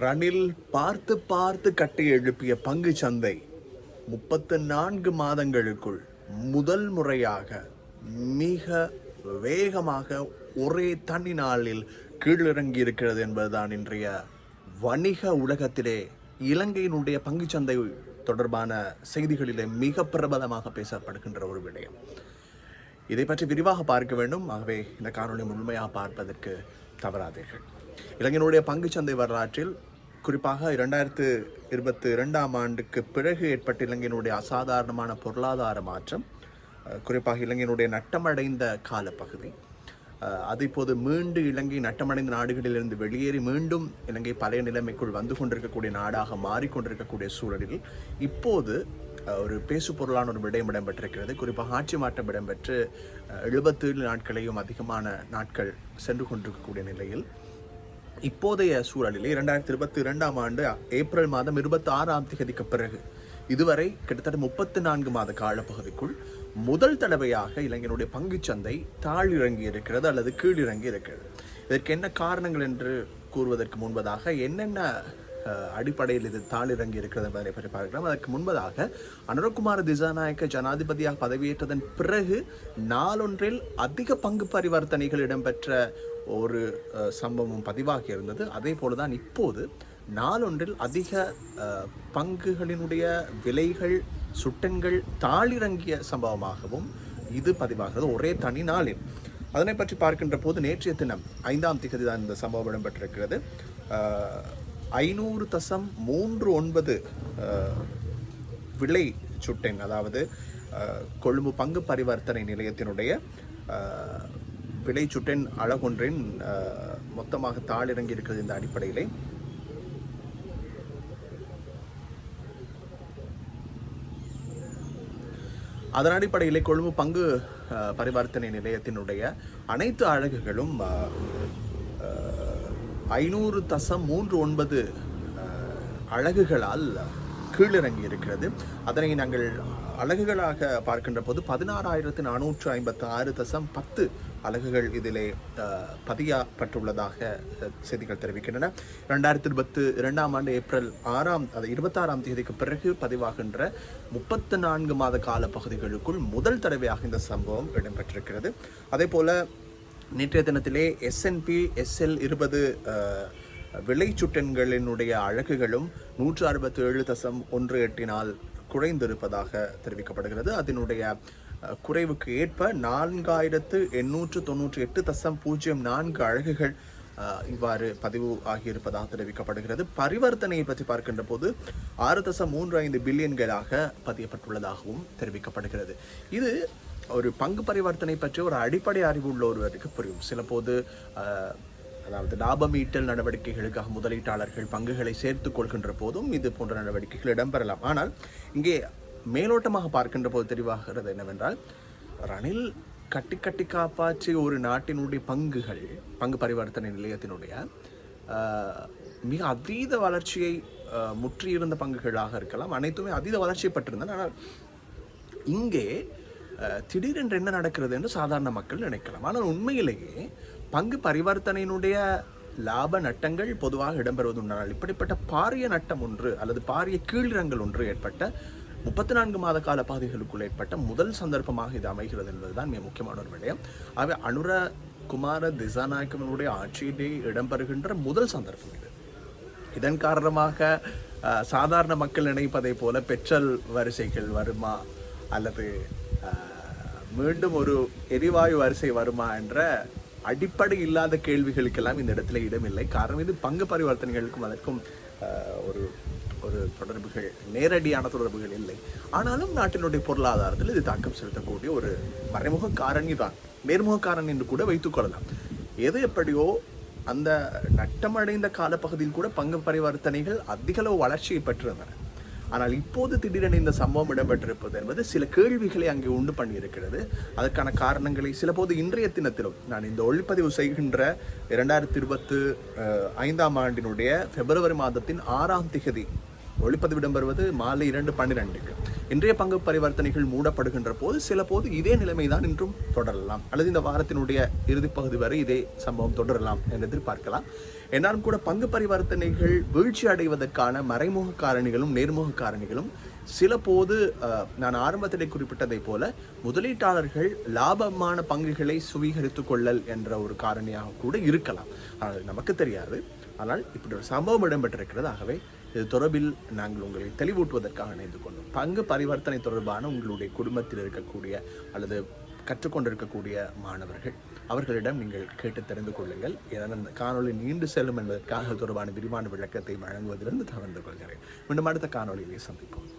ரணில் பார்த்து பார்த்து கட்டி எழுப்பிய பங்கு சந்தை முப்பத்து நான்கு மாதங்களுக்குள் முதல் முறையாக மிக வேகமாக ஒரே தனி நாளில் கீழிறங்கி இருக்கிறது என்பதுதான் இன்றைய வணிக உலகத்திலே இலங்கையினுடைய பங்குச்சந்தை தொடர்பான செய்திகளிலே மிக பிரபலமாக பேசப்படுகின்ற ஒரு விடயம். இதை பற்றி விரிவாக பார்க்க வேண்டும். ஆகவே இந்த காணொளி முழுமையாக பார்ப்பதற்கு தவறாதீர்கள். இளைஞனுடைய பங்குச்சந்தை வரலாற்றில் குறிப்பாக இரண்டாயிரத்து இருபத்தி இரண்டாம் ஆண்டுக்கு பிறகு ஏற்பட்ட இலங்கையினுடைய அசாதாரணமான பொருளாதார மாற்றம் குறிப்பாக இலங்கையினுடைய நட்டமடைந்த காலப்பகுதி. அது இப்போது மீண்டும் இலங்கை நட்டமடைந்த நாடுகளிலிருந்து வெளியேறி மீண்டும் இலங்கை பழைய நிலைமைக்குள் வந்து கொண்டிருக்கக்கூடிய நாடாக மாறிக்கொண்டிருக்கக்கூடிய சூழலில் இப்போது ஒரு பேசு பொருளான ஒரு விடயம் இடம்பெற்றிருக்கிறது. குறிப்பாக ஆட்சி மாற்றம் இடம்பெற்று எழுபத்தேழு நாட்களையும் அதிகமான நாட்கள் சென்று கொண்டிருக்கக்கூடிய நிலையில் இப்போதைய சூழலில் இரண்டாயிரத்தி இருபத்தி இரண்டாம் ஆண்டு ஏப்ரல் மாதம் இருபத்தி ஆறாம் தேதிக்கு பிறகு இதுவரை கிட்டத்தட்ட முப்பத்தி நான்கு மாத காலப்பகுதிக்குள் முதல் தடவையாக இளைஞனுடைய பங்குச்சந்தை தாழிறங்கி இருக்கிறது அல்லது கீழிறங்கி இருக்கிறது இதற்கு என்ன காரணங்கள் என்று கூறுவதற்கு முன்பதாக என்னென்ன அடிப்படையில் இது தாளிறங்கி இருக்கிறது என்பதை பற்றி பார்க்கலாம். அதற்கு முன்பதாக அனுரகுமார திசாநாயக்க ஜனாதிபதியாக பதவியேற்றதன் பிறகு நாளொன்றில் அதிக பங்கு பரிவர்த்தனைகள் இடம்பெற்ற ஒரு சம்பவம் பதிவாகி இருந்தது அதே போலதான் இப்போது நாளொன்றில் அதிக பங்குகளினுடைய விலைகள் சுட்டங்கள் தாளிறங்கிய சம்பவமாகவும் இது பதிவாகிறது. ஒரே தனி நாளில். அதனை பற்றி பார்க்கின்ற போது நேற்றைய தினம் ஐந்தாம் திகதி தான் இந்த சம்பவம் இடம்பெற்றிருக்கிறது. ஐநூறு தசம் மூன்று ஒன்பது விலை சுட்டெண் அதாவது கொழும்பு பங்கு பரிவர்த்தனை நிலையத்தினுடைய பிழை விலை சுட்டெண் அழகொன்றின் மொத்தமாக தாளிறங்கி இருக்கிறது இந்த அடிப்படையிலே. அதன் அடிப்படையிலே கொழும்பு பங்கு பரிவர்த்தனை நிலையத்தினுடைய அனைத்து அழகுகளும் ஐநூறு தசம் மூன்று ஒன்பது அழகுகளால் கீழிறங்கி இருக்கிறது அதனை நாங்கள் அலகுகளாக பார்க்கின்ற போது பதினாறாயிரத்து நானூற்று ஐம்பத்து ஆறு தசம் பத்து அலகுகள் இதிலே பதியப்பட்டுள்ளதாக செய்திகள் தெரிவிக்கின்றன. ரெண்டாயிரத்தி இருபத்து இரண்டாம் ஆண்டு ஏப்ரல் ஆறாம் அது இருபத்தாறாம் தேதிக்கு பிறகு பதிவாகின்ற முப்பத்து நான்கு மாத கால பகுதிகளுக்குள் முதல் தடவையாக இந்த சம்பவம் இடம்பெற்றிருக்கிறது. அதே போல நேற்றைய தினத்திலே எஸ்என்பி எஸ்எல் இருபது விலை அழகுகளும் நூற்று அறுபத்தி ஏழு தசம் ஒன்று எட்டினால் குறைந்திருப்பதாக தெரிவிக்கப்படுகிறது. அதனுடைய குறைவுக்கு ஏற்ப நான்காயிரத்து எண்ணூற்று தொண்ணூற்றி எட்டு தசம் பூஜ்ஜியம் நான்கு அழகுகள் இவ்வாறு பதிவு ஆகியிருப்பதாக தெரிவிக்கப்படுகிறது. பரிவர்த்தனையை பற்றி பார்க்கின்ற போது ஆறு தசம் மூன்று ஐந்து பில்லியன்களாக பதியப்பட்டுள்ளதாகவும் தெரிவிக்கப்படுகிறது. இது ஒரு பங்கு பரிவர்த்தனை பற்றி ஒரு அடிப்படை அறிவு உள்ள ஒருவருக்கு புரியும். சில போது அதாவது லாபம் ஈட்டல் நடவடிக்கைகளுக்காக முதலீட்டாளர்கள் பங்குகளை சேர்த்துக் கொள்கின்ற போதும் இது போன்ற நடவடிக்கைகள் இடம்பெறலாம். ஆனால் இங்கே மேலோட்டமாக பார்க்கின்ற போது தெரிவாகிறது என்னவென்றால் ரணில் கட்டி கட்டி காப்பாற்றிய ஒரு நாட்டினுடைய பங்குகள் பங்கு பரிவர்த்தனை நிலையத்தினுடைய மிக அதீத வளர்ச்சியை முற்றியிருந்த பங்குகளாக இருக்கலாம். அனைத்துமே அதீத வளர்ச்சியை பெற்றிருந்தன. ஆனால் இங்கே திடீரென்று என்ன நடக்கிறது என்று சாதாரண மக்கள் நினைக்கலாம். ஆனால் உண்மையிலேயே பங்கு பரிவர்த்தனையினுடைய லாப நட்டங்கள் பொதுவாக இடம்பெறுவது உண்டானால் இப்படிப்பட்ட பாரிய நட்டம் ஒன்று அல்லது பாரிய கீழிறங்கள் ஒன்று ஏற்பட்ட முப்பத்தி நான்கு மாத கால பாதைகளுக்குள் ஏற்பட்ட முதல் சந்தர்ப்பமாக இது அமைகிறது என்பதுதான் மிக முக்கியமான ஒரு விடயம். ஆகவே அனுர குமார திசாநாயக்கனுடைய ஆட்சியிலே இடம்பெறுகின்ற முதல் சந்தர்ப்பம் இது. இதன் காரணமாக சாதாரண மக்கள் நினைப்பதை போல பெட்ரோல் வரிசைகள் வருமா அல்லது மீண்டும் ஒரு எரிவாயு வரிசை வருமா என்ற அடிப்படை இல்லாத கேள்விகளுக்கெல்லாம் இந்த இடத்துல இடமில்லை. காரணம் இது பங்கு பரிவர்த்தனைகளுக்கும் அதற்கும் ஒரு ஒரு தொடர்புகள் நேரடியான தொடர்புகள் இல்லை. ஆனாலும் நாட்டினுடைய பொருளாதாரத்தில் இது தாக்கம் செலுத்தக்கூடிய ஒரு மறைமுக காரணி தான். நேர்முக காரணி என்று கூட வைத்துக்கொள்ளலாம் எது எப்படியோ அந்த நட்டமடைந்த காலப்பகுதியில் கூட பங்கு பரிவர்த்தனைகள் அதிக அளவு வளர்ச்சியை பெற்றிருந்தன. ஆனால் இப்போது திடீரென இந்த சம்பவம் இடம்பெற்றிருப்பது என்பது சில கேள்விகளை அங்கே உண்டு பண்ணியிருக்கிறது. அதற்கான காரணங்களை சில போது இன்றைய தினத்திலும் நான் இந்த ஒளிப்பதிவு செய்கின்ற இரண்டாயிரத்தி இருபத்து ஐந்தாம் ஆண்டினுடைய பிப்ரவரி மாதத்தின் ஆறாம் திகதி ஒளிப்பதிவு இடம்பெறுவது மாலை இரண்டு பன்னிரெண்டுக்கு. இன்றைய பங்கு பரிவர்த்தனைகள் மூடப்படுகின்ற போது சில போது இதே நிலைமைதான் இன்றும் தொடரலாம். அல்லது இந்த வாரத்தினுடைய இறுதிப்பகுதி வரை இதே சம்பவம் தொடரலாம் என்று எதிர்பார்க்கலாம். என்னாலும் கூட பங்கு பரிவர்த்தனைகள் வீழ்ச்சி அடைவதற்கான மறைமுக காரணிகளும் நேர்முக காரணிகளும் சில போது நான் ஆரம்பத்திலே குறிப்பிட்டதை போல முதலீட்டாளர்கள் லாபமான பங்குகளை சுவீகரித்து கொள்ளல் என்ற ஒரு காரணியாக கூட இருக்கலாம். ஆனால் நமக்கு தெரியாது. ஆனால் இப்படி ஒரு சம்பவம் இடம்பெற்றிருக்கிறது. ஆகவே இது தொடர்பில் நாங்கள் உங்களை தெளிவூட்டுவதற்காக இணைந்து கொண்டோம் பங்கு பரிவர்த்தனை தொடர்பான உங்களுடைய குடும்பத்தில் இருக்கக்கூடிய அல்லது கற்றுக்கொண்டிருக்கக்கூடிய மாணவர்கள். அவர்களிடம் நீங்கள் கேட்டு தெரிந்து கொள்ளுங்கள். ஏன்னா இந்த காணொளி நீண்டு செல்லும் என்பதற்காக தொடர்பான விரிவான விளக்கத்தை வழங்குவதிலிருந்து தவிர்த்து கொள்கிறேன். மீண்டும் அடுத்த காணொலியிலே சந்திப்போம்.